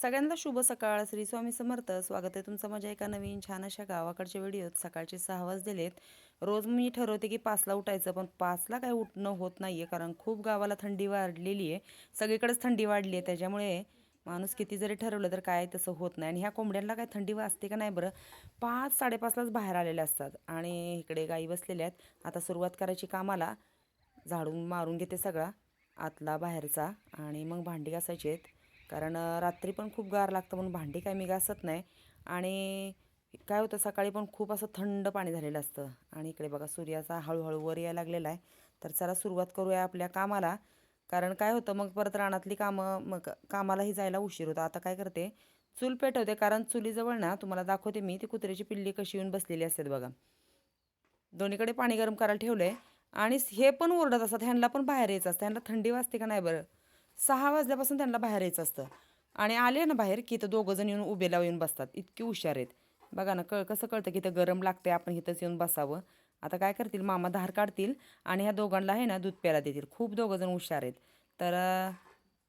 सगळ्यांना शुभ सकाळ. श्री स्वामी समर्थ. स्वागत आहे तुमचं माझ्या एका नवीन छान अशा गावाकडच्या व्हिडिओत. सकाळचे सहा वाजलेत रोज मी ठरवते की पाचला उठायचं पण पाचला काय उठणं होत नाही आहे कारण खूप गावाला थंडी वाढलेली आहे. सगळीकडेच थंडी वाढली आहे त्याच्यामुळे माणूस किती जरी ठरवलं तर काय तसं होत नाही. आणि ह्या कोंबड्यांना काय थंडी वाजते का नाही बरं? पाच साडेपाचलाच बाहेर आलेले असतात. आणि इकडे गाई बसलेल्या आहेत. आता सुरुवात करायची कामाला. झाडून मारून घेते सगळा. आतला बाहेरचा. आणि मग भांडी घासायची आहेत. कारण रात्री पण खूप गार लागतं म्हणून भांडी काय मी घासत नाही. आणि काय होतं सकाळी पण खूप असं थंड पाणी झालेलं असतं. आणि इकडे बघा सूर्याचा हळूहळू वर यायला लागलेला आहे. तर चला सुरुवात करूया आपल्या कामाला. कारण काय होतं मग परत रानातली कामं मग कामालाही जायला उशीर होता. आता काय करते चूल पेटवते. कारण चुलीजवळ ना तुम्हाला दाखवते मी ती कुत्र्याची पिल्ली कशी येऊन बसलेली असते बघा. दोन्हीकडे पाणी गरम करायला ठेवलं आहे आणि हे पण ओरडत असतात. ह्यांना पण बाहेर यायचं असतं. ह्यांना थंडी वाजते का नाही बरं? सहा वाजल्यापासून त्यांना बाहेर यायचं असतं. आणि आले ना बाहेर की इथं दोघं जण येऊन उभेला येऊन बसतात. इतकी हुशार आहेत. बघा ना कळ कसं कळतं की इथं गरम लागते आपण इथंच येऊन बसावं. आता काय करतील? मामा धार काढतील आणि ह्या दोघांना आहे ना दूध प्यायला देतील. खूप दोघं जण हुशार आहेत. तर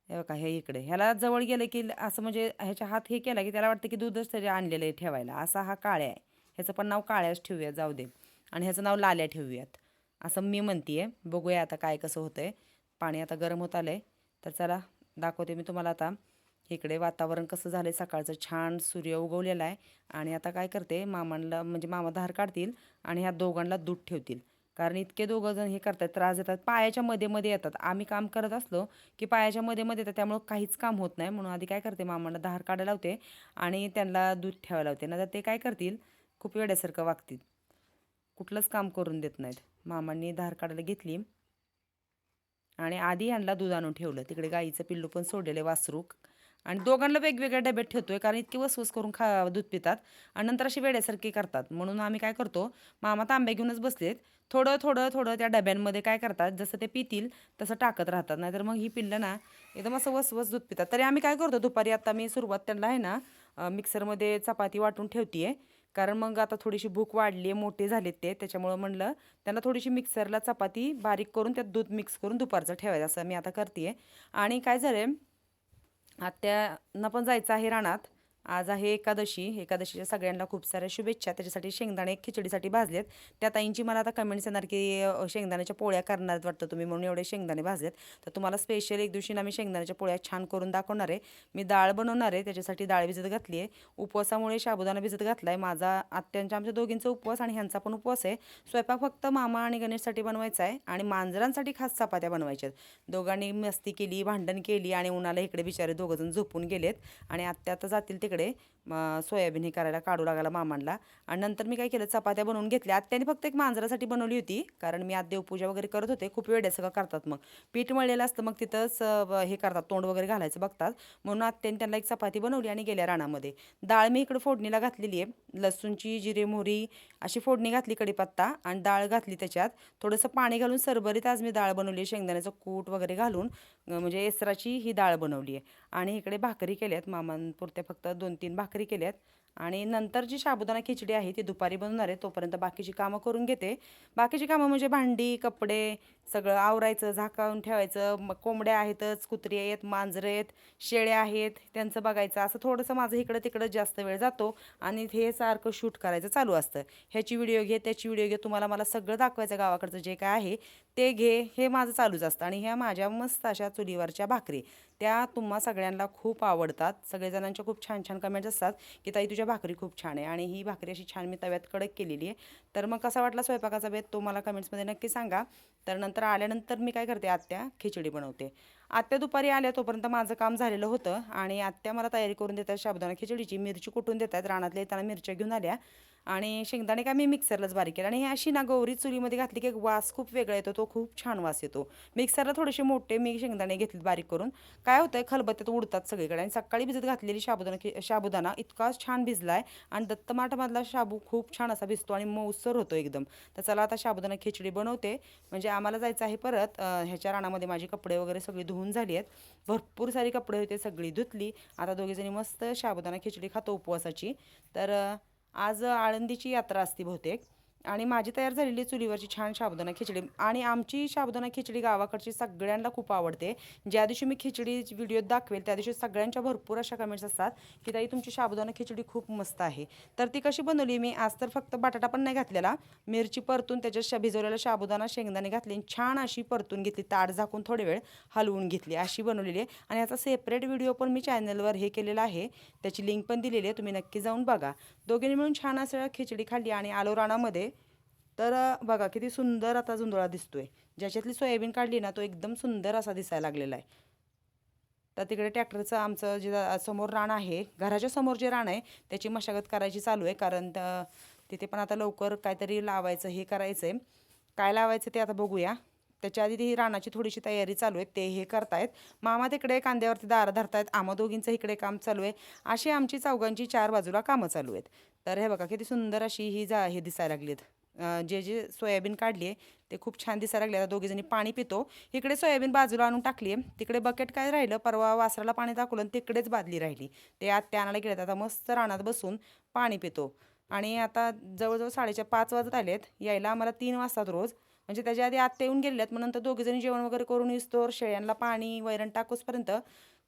हे बघा हे इकडे. ह्याला जवळ गेलं की असं म्हणजे ह्याच्या हात हे केला की त्याला वाटतं की दूधच तरी आणलेलं आहे ठेवायला. असा हा काळ्या आहे. ह्याचं पण नाव काळ्याच ठेवूया जाऊ दे. आणि ह्याचं नाव लाल्या ठेवूयात. असं मी म्हणते आहे बघूया आता काय कसं होतं आहे पाणी आता गरम होत आलं आहे तर चला दाखवते मी तुम्हाला आता. इकडे वातावरण कसं झालंय? सकाळचं छान सूर्य उगवलेला आहे. आणि आता काय करते? मामांना म्हणजे मामा धार काढतील आणि ह्या दोघांना दूध ठेवतील. कारण इतके दोघंजण हे करतात त्रास देतात. पायाच्या मध्ये मध्ये येतात. आम्ही काम करत असलो की पायाच्या मध्ये मध्ये येतात. त्यामुळं काहीच काम होत नाही. म्हणून आधी काय करते? मामांना धार काढायला होते आणि त्यांना दूध ठेवायला होते ना ते काय करतील? खूप वेड्यासारखं वागतील. कुठलंच काम करून देत नाहीत. मामांनी धार काढायला घेतली. आणि आधी यांना दूध आणून ठेवलं. तिकडे गाईचं पिल्लू पण सोडलेलं वासरूक आणि दोघांना वेगवेगळ्या डब्यात ठेवतोय कारण इतकी वसवस करून खा दूध पितात आणि नंतर अशी वेड्यासारखी करतात. म्हणून आम्ही काय करतो मामा तांब्या घेऊनच बसलेत. थोडं थोडं थोडं त्या डब्यांमध्ये काय करतात जसं ते पितील तसं टाकत राहतात. नाहीतर मग ही पिल्लं ना एकदम असं वसवस दूध पितात. तरी आम्ही काय करतो दुपारी आता मी सुरुवात त्यांना आहे ना मिक्सरमध्ये चपाती वाटून ठेवते कारण मग आता थोडीशी भूक वाढली आहे मोठे झालेत ते. त्याच्यामुळं म्हणलं त्यांना थोडीशी मिक्सरला चपाती बारीक करून त्यात दूध मिक्स करून दुपारचं ठेवायचं असं मी आता करते आणि काय झालं आत्यांना पण जायचं आहे रानात. आज आहे एकादशी. एकादशीच्या सगळ्यांना खूप साऱ्या शुभेच्छा. त्याच्यासाठी शेंगदाणे खिचडीसाठी भाजलेत. त्या ताईंची मला आता कमेंट्स येणार की शेंगदाण्याच्या पोळ्या करणार वाटतं तुम्ही म्हणून एवढे शेंगदाणे भाजलेत. तर तुम्हाला स्पेशल एक दिवशी ना मी शेंगदाण्याच्या पोळ्या छान करून दाखवणार आहे. मी डाळ बनवणार आहे. त्याच्यासाठी डाळ भिजत घातली आहे. उपवासामुळे साबुदाणा भिजत घातला आहे माझा आत्यांच्या आमच्या दोघींचा उपवास आणि ह्यांचा पण उपवास आहे. स्वयंपाक फक्त मामा आणि गणेशसाठी बनवायचा आहे आणि मांजरांसाठी खास चपात्या बनवायच्या आहेत. दोघांनी मस्ती केली भांडण केली आणि उन्हाला इकडे बिचारे दोघंजण झोपून गेलेत. आणि आत्या आता जातील तिकडे सोयाबीन हे करायला काढू लागायला मामांना. आणि नंतर मी काय केलं चपात्या बनवून घेतल्या. आत्याने फक्त एक मांजरासाठी बनवली होती कारण मी आज देवपूजा वगैरे करत होते. खूप वेड्या सगळं करतात मग. पीठ मळलेलं असतं मग तिथंच हे करतात तोंड वगैरे घालायचं बघतात. म्हणून आत्याने त्यांना एक चपाती बनवली आणि गेल्या रानामध्ये. डाळ मी इकडे फोडणीला घातलेली आहे. लसूणची जिरे मोहरी अशी फोडणी घातली कढीपत्ता. आणि डाळ घातली त्याच्यात. थोडंसं पाणी घालून सरभरीत आज मी डाळ बनवली आहे शेंगदाण्याचं कूट वगैरे घालून. म्हणजे एसराची ही डाळ बनवली आहे. आणि इकडे भाकरी केल्यात मामांपुरत्या फक्त दोन तीन भाकरी केल्यात. आणि नंतर जी साबुदाणा खिचडी आहे ती दुपारी बनवणार आहे. तोपर्यंत बाकीची कामं करून घेते. बाकीची कामं म्हणजे भांडी कपडे सगळं आवरायचं झाकावून ठेवायचं. मग कोंबड्या आहेतच कुत्री आहेत मांजरं आहेत शेळ्या आहेत त्यांचं बघायचं. असं थोडंसं माझं इकडं तिकडं जास्त वेळ जातो. आणि हे सारखं शूट करायचं चालू असतं. ह्याची व्हिडिओ घे त्याची व्हिडिओ घे. तुम्हाला मला सगळं दाखवायचं गावाकडचं जे काय आहे. ते घे हे माझं चालूच असतं. आणि ह्या माझ्या मस्त अशा चुलीवरच्या भाकरी. त्या तुम्हा सगळ्यांना खूप आवडतात. सगळेजणांच्या खूप छान छान कमेंट्स असतात की ताई तुझ्या भाकरी खूप छान आहे. आणि ही भाकरी अशी छान मी तव्यात कडक केलेली आहे. तर मग कसा वाटला स्वयंपाकाचा बेत? तो मला कमेंट्समध्ये नक्की सांगा. तर नंतर आल्यानंतर मी काय करते आत्या खिचडी बनवते. आत्या दुपारी आल्या तोपर्यंत माझं काम झालेलं होतं आणि आत्या मला तयारी करून देतात शाबदाना खिचडीची. मिरची कुटून देतात रानातल्या येताना मिरच्या घेऊन आल्या आणि शेंगदाणे काय मी मिक्सरलाच बारीक केलं आणि हे अशी ना गौरी चुलीमध्ये घातली की एक वास खूप वेगळा येतो तो खूप छान वास येतो. मिक्सरला थोडेसे मोठे मी शेंगदाणे घेतले बारीक करून. काय होतंय खलबत्त्यात उडतात सगळीकडे आणि सकाळी भिजत घातलेली शाबुदाना खि साबुदाणा इतका छान भिजला आहे आणि दत्तमाठमधला शाबू खूप छान असा भिजतो आणि मऊसर होतो एकदम. तर चला आता शाबुदाना खिचडी बनवते. म्हणजे आम्हाला जायचं आहे परत. ह्याच्या रानामध्ये माझी कपडे वगैरे सगळी धुवून झाली आहेत. भरपूर सारी कपडे होते सगळी धुतली. आता दोघीजणी मस्त साबुदाणा खिचडी खातो उपवासाची. तर आज आळंदीची यात्रा असते बहुतेक. आणि माझी तयार झालेली चुलीवरची छान साबुदाणा खिचडी आणि आमची साबुदाणा खिचडी गावाकडची सगळ्यांना खूप आवडते. ज्या दिवशी मी खिचडी व्हिडिओ दाखवेल त्या दिवशी सगळ्यांच्या भरपूर अशा कमेंट्स असतात की ताई तुमची साबुदाणा खिचडी खूप मस्त आहे. तर ती कशी बनवली मी आज तर फक्त बटाटा पण नाही घातलेला मिरची परतून त्याच्यात भिजवलेला साबुदाणा शेंगदाणे घातले आणि छान अशी परतून घेतली ताट झाकून थोडे वेळ हलवून घेतली अशी बनवलेली आहे. आणि याचा सेपरेट व्हिडिओ पण मी चॅनलवर हे केलेला आहे त्याची लिंक पण दिलेली आहे तुम्ही नक्की जाऊन बघा. दोघींनी मिळून छान असं खिचडी खाल्ली आणि आलोराणामध्ये तर बघा किती सुंदर आता जुंधळा दिसतोय. ज्याच्यातली सोयाबीन काढली ना तो एकदम सुंदर असा दिसायला लागलेला आहे. तर तिकडे ट्रॅक्टरचं आमचं जे समोर रान आहे घराच्या समोर जे रान आहे त्याची मशागत करायची चालू आहे. कारण तिथे पण आता लवकर काहीतरी लावायचं हे करायचं आहे काय लावायचं ते आता बघूया. त्याच्या आधी ती रानाची थोडीशी तयारी चालू आहे. ते हे करतायत. मामा तिकडे कांद्यावरती दार धरतायत. आम्हा दोघींचं इकडे काम चालू आहे. अशी आमची चौघांची चार बाजूला कामं चालू आहेत. तर हे बघा किती सुंदर अशी ही जा हे दिसायला लागली आहेत जे जे सोयाबीन काढली आहे ते खूप छान दिसायला लागले आता दोघीजणी पाणी पितो. इकडे सोयाबीन बाजूला आणून टाकली आहे. तिकडे बकेट काय राहिलं? परवा वासराला पाणी दाखवलं आणि तिकडेच बादली राहिली. ते आत त्या आणायला गेलेत. आता मस्त रानात बसून पाणी पितो. आणि आता जवळजवळ साडेचार पाच वाजत आलेत. यायला आम्हाला तीन वाजतात रोज. म्हणजे त्याच्या आधी आत्ता येऊन गेलेत मग नंतर दोघीजणी जेवण वगैरे करून येस्तोर शेळ्यांना पाणी वैरण टाकूसपर्यंत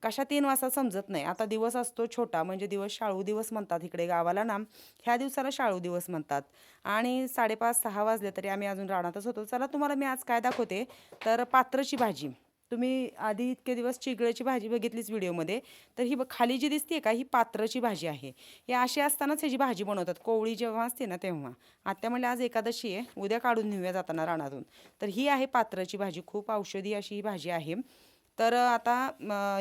कशा तीन वाजता समजत नाही. आता दिवस असतो छोटा म्हणजे दिवस शाळू दिवस म्हणतात इकडे गावाला ना. ह्या दिवसाला शाळू दिवस म्हणतात. आणि साडेपाच सहा वाजले तरी आम्ही अजून रानातच होतो. चला तुम्हाला मी आज काय दाखवते? तर पात्रची भाजी. तुम्ही आधी इतके दिवस चिगळ्याची भाजी बघितलीच व्हिडिओमध्ये. तर ही खाली जी दिसते का ही पात्रची भाजी आहे. हे अशी असतानाच ह्याची भाजी बनवतात. कोवळी जेव्हा असते ना तेव्हा. आत्या म्हणले आज एकादशी आहे. उद्या काढून नेऊया जाताना रानातून. तर ही आहे पात्रची भाजी. खूप औषधी अशी ही भाजी आहे. तर आता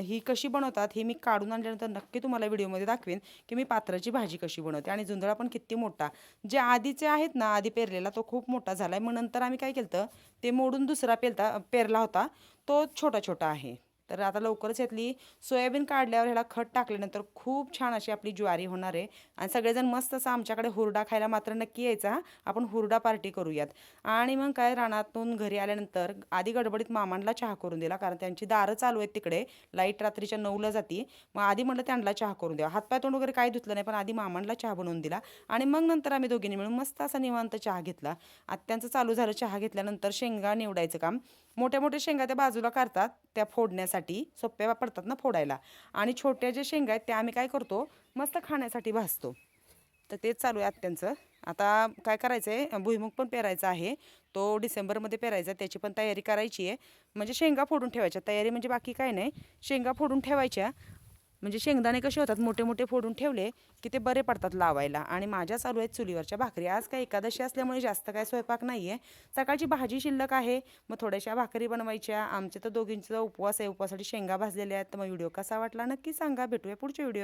ही कशी बनवतात हे मी काढून आणल्यानंतर नक्की तुम्हाला व्हिडिओमध्ये दाखवेन की मी पात्राची भाजी कशी बनवते आणि जुंधळा पण किती मोठा. जे आधीचे आहेत ना आधी पेरलेला तो खूप मोठा झाला आहे मग नंतर आम्ही काय केलं ते मोडून दुसरा पेरता पेरला होता तो छोटा छोटा आहे. तर आता लवकरच यातली सोयाबीन काढल्यावर ह्याला खत टाकल्यानंतर खूप छान अशी आपली ज्वारी होणार आहे. आणि सगळेजण मस्त असं आमच्याकडे हुरडा खायला मात्र नक्की यायचा आपण हुरडा पार्टी करूयात. आणि मग काय रानातून घरी आल्यानंतर आधी गडबडीत मामांना चहा करून दिला कारण त्यांची दारं चालू आहेत तिकडे. लाइट रात्रीच्या नऊला जाती. मग आधी म्हटलं त्यांना चहा करून द्या हातपाय तोंड वगैरे काही धुतलं नाही पण आधी मामांना चहा बनवून दिला. आणि मग नंतर आम्ही दोघींनी मिळून मस्त असा निवांत चहा घेतला. आत्यांचं चालू झालं चहा घेतल्यानंतर शेंगा निवडायचं काम. मोठ्या मोठ्या शेंगा त्या बाजूला काढतात त्या फोडण्यासाठी. सोप्या पडतात ना फोडायला. आणि छोट्या ज्या शेंगा आहेत त्या आम्ही काय करतो मस्त खाण्यासाठी भाजतो. तर तेच चालू आहे आत्यांचं. आता काय करायचं आहे भुईमुग पण पेरायचा आहे. तो डिसेंबरमध्ये पेरायचा आहे, त्याची पण तयारी करायची आहे. म्हणजे शेंगा फोडून ठेवायच्या. तयारी म्हणजे बाकी काय नाही. शेंगा फोडून ठेवायच्या. म्हणजे शेंगदाणे कसे होतात मोठे मोठे फोडून ठेवले की ते बरे पडतात लावायला. आणि माझ्या चालू आहेत चुलीवरच्या भाकरी. आज काय एकादशी असल्यामुळे जास्त काय स्वयंपाक नाही आहे सकाळची भाजी शिल्लक आहे. मग थोड्याशा भाकरी बनवायच्या. आमच्या तर दोघींचा उपवास आहे. उपवासासाठी शेंगा भाजलेल्या आहेत. तर मग व्हिडिओ कसा वाटला नक्की सांगा. भेटूया पुढच्या व्हिडिओ